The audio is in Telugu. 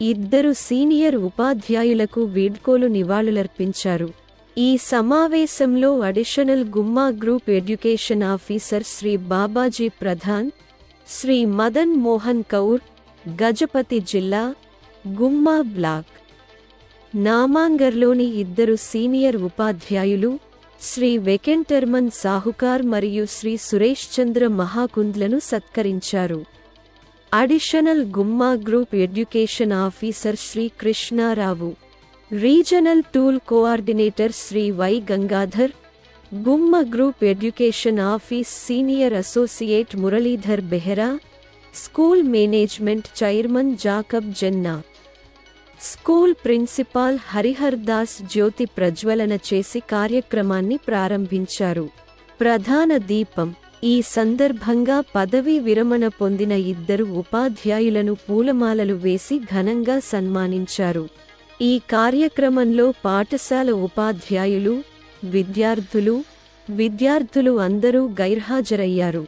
ఇద్దరు సీనియర్ ఉపాధ్యాయులకు వీడ్కోలు నివాళులర్పించారు. ఈ సమావేశంలో additional Gumma group education officer Shri Babaji Pradhan Shri Madan Mohan Kaur Gajapati జిల్లా గుమ్మా బ్లాక్. నామాంగర్లోని ఇద్దరు సీనియర్ ఉపాధ్యాయులు శ్రీ వెకెంటర్మన్ సాహుకార్ మరియు శ్రీ సురేష్ చంద్ర మహాకుంద్లను సత్కరించారు. Additional Gumma group education officer Shri Krishnarao regional tool coordinator Shri Y Gangadhar Gumma group education office senior associate Muralidhar Behra school management chairman Jacob Jena school principal Harihar Das జ్యోతి ప్రజ్వలన చేసి కార్యక్రమాన్ని ప్రారంభించారు ప్రధాన దీపం ఈ సందర్భంగా పదవీ విరమణ పొందిన ఇద్దరు ఉపాధ్యాయులను పూలమాలలు వేసి ఘనంగా సన్మానించారు. ఈ కార్యక్రమంలో పాఠశాల ఉపాధ్యాయులు విద్యార్థులు విద్యార్థులు అందరూ గైర్హాజరయ్యారు.